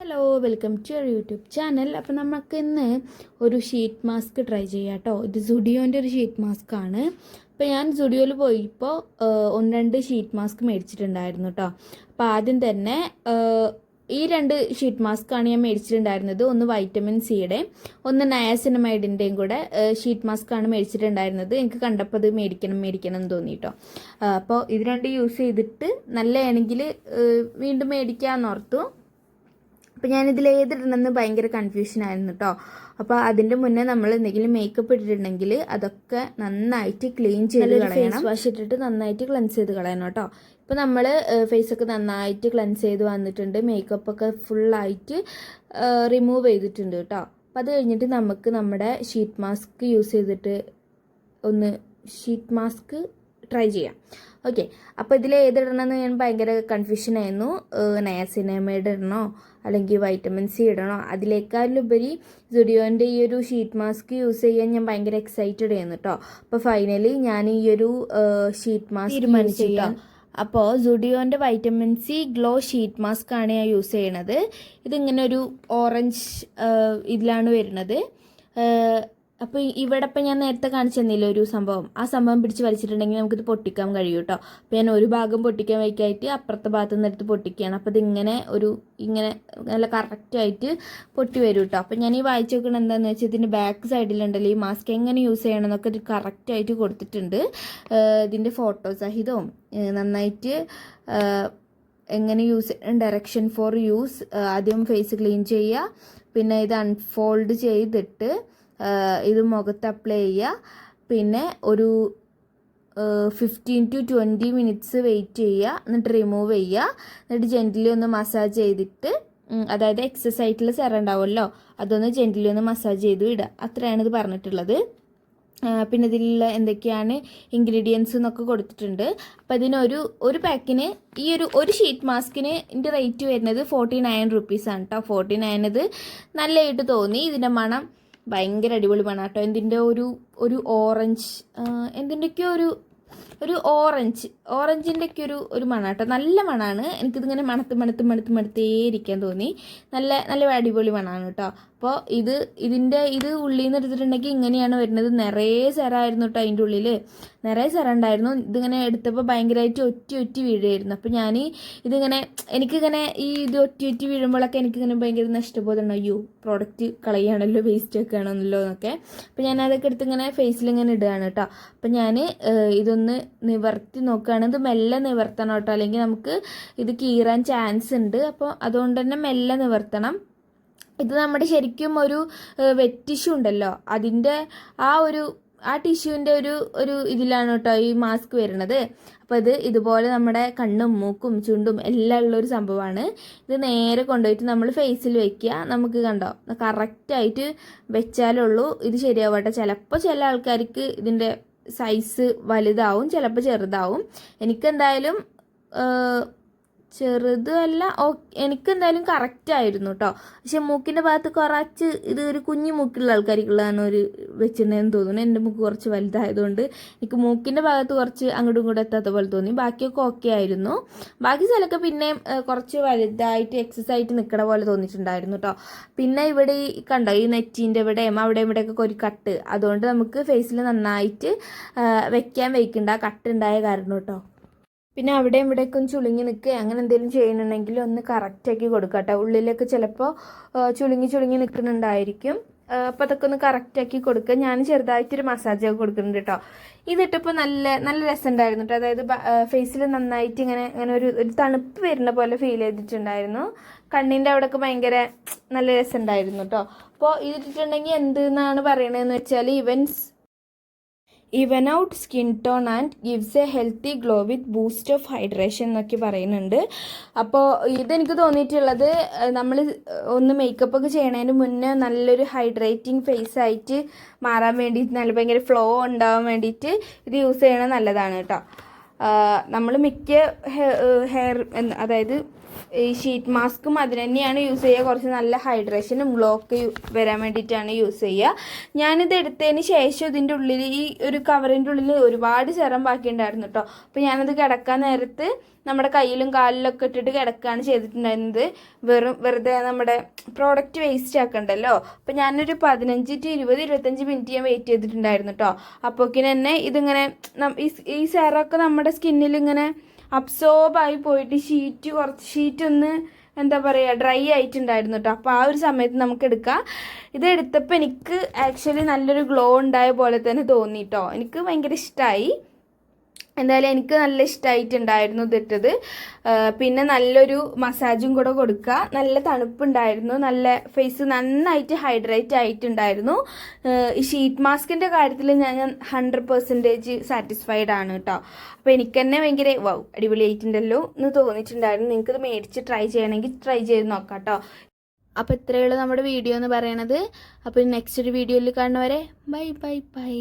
Hello welcome to your YouTube channel അപ്പോൾ നമുക്ക് ഇന്ന് ഒരു ഷീറ്റ് മാസ്ക് ട്രൈ ചെയ്യാം കേട്ടോ ഇത് സുഡിയോന്റെ ഒരു ഷീറ്റ് മാസ്ക് ആണ്. അപ്പോൾ ഞാൻ സുഡിയോയിൽ പോയപ്പോൾ ഒന്ന് രണ്ട് ഷീറ്റ് മാസ്ക് മേടിച്ചിട്ടുണ്ടായിരുന്നു കേട്ടോ അപ്പോൾ ആദ്യം തന്നെ ഈ രണ്ട് ഷീറ്റ് മാസ്ക് ആണ് ഞാൻ മേടിച്ചിട്ടുണ്ടായിരുന്നത്. ഒന്ന് വൈറ്റമിൻ സിയുടെ ഒന്ന് നയാസിനമൈഡിന്റെയും കൂടെ ഷീറ്റ് മാസ്ക് ആണ് മേടിച്ചിട്ടുണ്ടായിരുന്നത്. എനിക്ക് കണ്ടപ്പോൾ അത് മേടിക്കണം മേടിക്കണം എന്ന് തോന്നി കേട്ടോ അപ്പോൾ ഇത് രണ്ട് യൂസ് ചെയ്തിട്ട് നല്ലതാണെങ്കിൽ വീണ്ടും മേടിക്കാമെന്ന് ഓർത്തു. അപ്പോൾ ഞാനിതിൽ ഏതിടണമെന്ന് ഭയങ്കര കൺഫ്യൂഷൻ ആയിരുന്നു കേട്ടോ അപ്പോൾ അതിന്റെ മുന്നേ നമ്മൾ എന്തെങ്കിലും മേക്കപ്പ് ഇട്ടിട്ടുണ്ടെങ്കിൽ അതൊക്കെ നന്നായിട്ട് ക്ലീൻ ചെയ്ത് കളയണം. വാഷ് ഇട്ടിട്ട് നന്നായിട്ട് ക്ലെൻസ് ചെയ്ത് കളയണം കേട്ടോ ഇപ്പോൾ നമ്മൾ ഫേസൊക്കെ നന്നായിട്ട് ക്ലെൻസ് ചെയ്ത് വന്നിട്ടുണ്ട്. മേക്കപ്പ് ഒക്കെ ഫുള്ളായിട്ട് റിമൂവ് ചെയ്തിട്ടുണ്ട് കേട്ടോ അപ്പോൾ അത് കഴിഞ്ഞിട്ട് നമുക്ക് നമ്മുടെ ഷീറ്റ് മാസ്ക് യൂസ് ചെയ്തിട്ട് ഒന്ന് ഷീറ്റ് മാസ്ക് ട്രൈ ചെയ്യാം. ഓക്കെ അപ്പോൾ ഇതിൽ ഏതിടണമെന്ന് ഞാൻ ഭയങ്കര കൺഫ്യൂഷൻ ആയിരുന്നു. നയാസിനമൈഡ് ഇടണോ? അല്ലെങ്കിൽ വൈറ്റമിൻ സി ഇടണോ? അതിലേക്കാളുപരി സുഡിയോന്റെ ഈ ഒരു ഷീറ്റ് മാസ്ക് യൂസ് ചെയ്യാൻ ഞാൻ ഭയങ്കര എക്സൈറ്റഡ് ആയിരുന്നു കേട്ടോ അപ്പോൾ ഫൈനലി ഞാൻ ഈ ഒരു ഷീറ്റ് മാസ്ക് തീരുമാനിച്ചിട്ടോ അപ്പോൾ സുഡിയോന്റെ vitamin C glow sheet mask ആണ് ഞാൻ യൂസ് ചെയ്യണത്. ഇതിങ്ങനെ ഒരു ഓറഞ്ച് ഇതിലാണ് വരുന്നത്. അപ്പോൾ ഇവിടെ ഞാൻ നേരത്തെ കാണിച്ചു തന്നില്ലേ ഒരു സംഭവം? ആ സംഭവം പിടിച്ച് വലിച്ചിട്ടുണ്ടെങ്കിൽ നമുക്കിത് പൊട്ടിക്കാൻ കഴിയും കേട്ടോ അപ്പോൾ ഞാൻ ഒരു ഭാഗം പൊട്ടിക്കാൻ വയ്ക്കായിട്ട് അപ്പുറത്തെ ഭാഗത്ത് നിന്ന് എടുത്ത് പൊട്ടിക്കുകയാണ്. അപ്പോൾ ഇതിങ്ങനെ ഒരു ഇങ്ങനെ നല്ല കറക്റ്റായിട്ട് പൊട്ടി വരും കേട്ടോ അപ്പോൾ ഞാൻ ഈ വായിച്ചു നോക്കണം എന്താണെന്ന് വെച്ചാൽ ഇതിന്റെ ബാക്ക് സൈഡിലുണ്ടല്ലോ ഈ മാസ്ക് എങ്ങനെ യൂസ് ചെയ്യണം എന്നൊക്കെ ഇത് കറക്റ്റായിട്ട് കൊടുത്തിട്ടുണ്ട്. ഇതിന്റെ ഫോട്ടോ സഹിതവും. നന്നായിട്ട് എങ്ങനെ യൂസ് ഡയറക്ഷൻ ഫോർ യൂസ് ആദ്യം ഫേസ് ക്ലീൻ ചെയ്യുക. പിന്നെ ഇത് അൺഫോൾഡ് ചെയ്തിട്ട് ഇത് മുഖത്ത് അപ്ലൈ ചെയ്യുക. പിന്നെ ഒരു fifteen to twenty minutes wait ചെയ്യുക. എന്നിട്ട് റിമൂവ് ചെയ്യുക. എന്നിട്ട് ജെന്റിലി ഒന്ന് മസാജ് ചെയ്തിട്ട് അതായത് എക്സസൈറ്റിൽ ആയിട്ടുള്ള സെറം ഉണ്ടാവുമല്ലോ അതൊന്ന് ജെന്റിലി ഒന്ന് മസാജ് ചെയ്ത് വിടുക. അത്രയാണ് ഇത് പറഞ്ഞിട്ടുള്ളത്. പിന്നെ ഇതിലുള്ള എന്തൊക്കെയാണ് ഇൻഗ്രീഡിയൻസ് എന്നൊക്കെ കൊടുത്തിട്ടുണ്ട്. അപ്പം ഇതിനൊരു ഒരു പാക്കിന് ഈ ഒരു ഒരു ഷീറ്റ് മാസ്കിന് ഇതിന്റെ റേറ്റ് വരുന്നത് ഫോർട്ടി നയൻ റുപ്പീസാണ് കേട്ടോ ഫോർട്ടി നയൻ ഇത് നല്ലതായിട്ട് തോന്നി. ഇതിന്റെ മണം ഭയങ്കര അടിപൊളി മണം കേട്ടോ എന്തിന്റെ ഒരു ഒരു ഓറഞ്ച് എന്തിന്റെയൊക്കെയോ ഒരു ഒരു ഓറഞ്ച് ഓറഞ്ചിന്റെ ഒക്കെ ഒരു ഒരു മണാട്ടോ നല്ല മണമാണ് എനിക്കിതിങ്ങനെ മണത്ത് മണത്ത് മണത്ത് മണത്തേ ഇരിക്കാൻ തോന്നി. നല്ല നല്ല അടിപൊളി മണമാണ് കേട്ടോ അപ്പോൾ ഇത് ഇതിന്റെ ഇത് ഉള്ളിൽ നിന്ന് എടുത്തിട്ടുണ്ടെങ്കിൽ ഇങ്ങനെയാണ് വരുന്നത്. നിറയെ സെറായിരുന്നു കേട്ടോ അതിന്റെ ഉള്ളിൽ നിറയെ സെറ ഉണ്ടായിരുന്നു. ഇതിങ്ങനെ എടുത്തപ്പോൾ ഭയങ്കരമായിട്ട് ഒറ്റ ഒറ്റി വീഴുമായിരുന്നു അപ്പോൾ ഞാൻ ഇതിങ്ങനെ എനിക്കിങ്ങനെ ഈ ഇത് ഒറ്റ ഒറ്റി വീഴുമ്പോഴൊക്കെ എനിക്കിങ്ങനെ ഭയങ്കര നഷ്ടബോധം അയ്യോ പ്രോഡക്റ്റ് കളയാണല്ലോ വേസ്റ്റ് ഒക്കെ ആണല്ലോ എന്നൊക്കെ. അപ്പോൾ ഞാൻ അതൊക്കെ എടുത്ത് ഇങ്ങനെ ഫേസിൽ ഇങ്ങനെ ഇടുകയാണ് കേട്ടോ അപ്പോൾ ഞാൻ ഇതൊന്ന് നിവർത്തി നോക്കുകയാണ് ഇത് മെല്ലെ നിവർത്തണം കേട്ടോ. അല്ലെങ്കിൽ നമുക്ക് ഇത് കീറാൻ ചാൻസ് ഉണ്ട്. അപ്പോൾ അതുകൊണ്ട് തന്നെ മെല്ലെ നിവർത്തണം. ഇത് നമ്മുടെ ശരിക്കും ഒരു വെറ്റ് ടിഷ്യൂ ഉണ്ടല്ലോ. അതിന്റെ ആ ഒരു ആ ടിഷ്യൂവിന്റെ ഒരു ഒരു ഇതിലാണ് കേട്ടോ ഈ മാസ്ക് വരുന്നത്. അപ്പോൾ ഇത് ഇതുപോലെ നമ്മുടെ കണ്ണും മൂക്കും ചുണ്ടും എല്ലാം ഉള്ളൊരു സംഭവമാണ്. ഇത് നേരെ കൊണ്ടുപോയിട്ട് നമ്മൾ ഫേസിൽ വെക്കുക. നമുക്ക് കണ്ടോ കറക്റ്റായിട്ട് വെച്ചാലുള്ളൂ ഇത് ശരിയാവട്ടെ ചിലപ്പോൾ ചില ആൾക്കാർക്ക് ഇതിന്റെ സൈസ് വലുതാവും ചിലപ്പോൾ ചെറുതാവും. എനിക്കെന്തായാലും ഏഹ്, ചെറുത് അല്ല ഓ എനിക്കെന്തായാലും കറക്റ്റ് ആയിരുന്നു കേട്ടോ പക്ഷെ മൂക്കിന്റെ ഭാഗത്ത് കുറച്ച് ഇത് ഒരു കുഞ്ഞു മൂക്കുള്ള ആൾക്കാർക്കുള്ളതാണ് ഒരു വെച്ചിട്ടുണ്ടെന്ന് തോന്നുന്നു. എന്റെ മൂക്ക് കുറച്ച് വലുതായതുകൊണ്ട് എനിക്ക് മൂക്കിന്റെ ഭാഗത്ത് കുറച്ച് അങ്ങോട്ടും ഇങ്ങോട്ടും എത്താത്ത പോലെ തോന്നി. ബാക്കിയൊക്കെ ഓക്കെ ആയിരുന്നു. ബാക്കി സ്ഥലമൊക്കെ പിന്നെ കുറച്ച് വലുതായിട്ട് എക്സസൈസ് ആയിട്ട് നിൽക്കണ പോലെ തോന്നിയിട്ടുണ്ടായിരുന്നു കേട്ടോ പിന്നെ ഇവിടെ ഈ കണ്ടോ ഈ നെറ്റിന്റെ ഇവിടെയും അവിടെ ഇവിടെയൊക്കെ ഒരു കട്ട് അതുകൊണ്ട് നമുക്ക് ഫേസിൽ നന്നായിട്ട് വെക്കാൻ വയ്ക്കണ്ട കട്ട് ഉണ്ടായ കാരണം കേട്ടോ പിന്നെ അവിടെ ഇവിടെയൊക്കെ ഒന്ന് ചുളുങ്ങി നിൽക്കുക അങ്ങനെ എന്തെങ്കിലും ചെയ്യണമെങ്കിൽ ഒന്ന് കറക്റ്റാക്കി കൊടുക്കുക കേട്ടോ. ഉള്ളിലൊക്കെ ചിലപ്പോൾ ചുളുങ്ങി ചുളുങ്ങി നിൽക്കുന്നുണ്ടായിരിക്കും അപ്പോൾ അതൊക്കെ ഒന്ന് കറക്റ്റാക്കി കൊടുക്കുക ഞാൻ ചെറുതായിട്ടൊരു മസാജ് ഒക്കെ കൊടുക്കുന്നുണ്ട് കേട്ടോ. ഇതിട്ടിപ്പോൾ നല്ല നല്ല രസമുണ്ടായിരുന്നു കേട്ടോ. അതായത് ഫേസിൽ നന്നായിട്ട് ഇങ്ങനെ ഇങ്ങനെ ഒരു ഒരു തണുപ്പ് വരുന്ന പോലെ ഫീൽ ചെയ്തിട്ടുണ്ടായിരുന്നു. കണ്ണിന്റെ അവിടെയൊക്കെ ഭയങ്കര നല്ല രസമുണ്ടായിരുന്നു കേട്ടോ. അപ്പോൾ ഇതിട്ടിട്ടുണ്ടെങ്കിൽ എന്ത് എന്നാണ് പറയണതെന്ന് വെച്ചാൽ evens even out skin tone and gives a healthy glow with boost of hydration എന്നൊക്കെ പറയുന്നുണ്ട്. അപ്പോൾ ഇതെനിക്ക് തോന്നിയിട്ടുള്ളത് നമ്മൾ ഒന്ന് മേക്കപ്പ് ഒക്കെ ചെയ്യണതിന് മുന്നേ നല്ലൊരു ഹൈഡ്രേറ്റിംഗ് ഫേസ് ആയിട്ട് മാറാൻ വേണ്ടിയിട്ട് നല്ല ഭയങ്കര ഫ്ലോ ഉണ്ടാവാൻ വേണ്ടിയിട്ട് ഇത് യൂസ് ചെയ്യണത് നല്ലതാണ് കേട്ടോ. നമ്മൾ മിക്ക ഹെയർ അതായത് ഈ ഷീറ്റ് മാസ്കും അതിന് തന്നെയാണ് യൂസ് ചെയ്യുക. കുറച്ച് നല്ല ഹൈഡ്രേഷനും ഗ്ലോക്ക് വരാൻ വേണ്ടിയിട്ടാണ് യൂസ് ചെയ്യുക. ഞാനിത് എടുത്തതിന് ശേഷം ഇതിന്റെ ഉള്ളിൽ ഈ ഒരു കവറിന്റെ ഉള്ളിൽ ഒരുപാട് ബാക്കി ഉണ്ടായിരുന്നു കേട്ടോ അപ്പോൾ ഞാനത് കിടക്കാൻ നേരത്ത് നമ്മുടെ കയ്യിലും കാലിലൊക്കെ ഇട്ടിട്ട് കിടക്കുകയാണ് ചെയ്തിട്ടുണ്ടായിരുന്നത്. വെറും വെറുതെ നമ്മുടെ പ്രോഡക്റ്റ് വേസ്റ്റ് ആക്കണ്ടല്ലോ. അപ്പോൾ ഞാനൊരു പതിനഞ്ച് ടു ഇരുപത് ഇരുപത്തഞ്ച് മിനിറ്റ് ഞാൻ വെയിറ്റ് ചെയ്തിട്ടുണ്ടായിരുന്നു കേട്ടോ അപ്പോക്കിന് തന്നെ ഇതിങ്ങനെ ഈ സെറമൊക്കെ നമ്മുടെ സ്കിന്നിൽ ഇങ്ങനെ അബ്സോർബ് ആയി പോയിട്ട് ഷീറ്റ് കുറച്ച് ഷീറ്റ് ഒന്ന് എന്താ പറയുക ഡ്രൈ ആയിട്ടുണ്ടായിരുന്നു കേട്ടോ അപ്പോൾ ആ ഒരു സമയത്ത് നമുക്ക് എടുക്കാം. ഇത് എടുത്തപ്പോൾ എനിക്ക് ആക്ച്വലി നല്ലൊരു ഗ്ലോ ഉണ്ടായ പോലെ തന്നെ തോന്നി കേട്ടോ എനിക്ക് ഭയങ്കര ഇഷ്ടമായി എന്തായാലും എനിക്ക് നല്ല ഇഷ്ടമായിട്ടുണ്ടായിരുന്നു ഇതിട്ടത്. പിന്നെ നല്ലൊരു മസാജും കൂടെ കൊടുക്കുക. നല്ല തണുപ്പുണ്ടായിരുന്നു. നല്ല ഫേസ് നന്നായിട്ട് ഹൈഡ്രേറ്റ് ആയിട്ടുണ്ടായിരുന്നു. ഈ ഷീറ്റ് മാസ്കിന്റെ കാര്യത്തിൽ ഞാൻ ഹൺഡ്രഡ് പെർസെന്റേജ് സാറ്റിസ്ഫൈഡ് ആണ് കേട്ടോ. അപ്പോൾ എനിക്ക് തന്നെ ഭയങ്കര വൗ അടിപൊളിയായിട്ടുണ്ടല്ലോ എന്ന് തോന്നിയിട്ടുണ്ടായിരുന്നു. നിങ്ങൾക്ക് ഇത് മേടിച്ച് ട്രൈ ചെയ്യണമെങ്കിൽ ട്രൈ ചെയ്ത് നോക്കാം കേട്ടോ. അപ്പോൾ ഉള്ളൂ നമ്മുടെ വീഡിയോ എന്ന് പറയണത്. അപ്പോൾ നെക്സ്റ്റ് ഒരു വീഡിയോയിൽ കാണുന്നവരെ ബൈ ബൈ ബൈ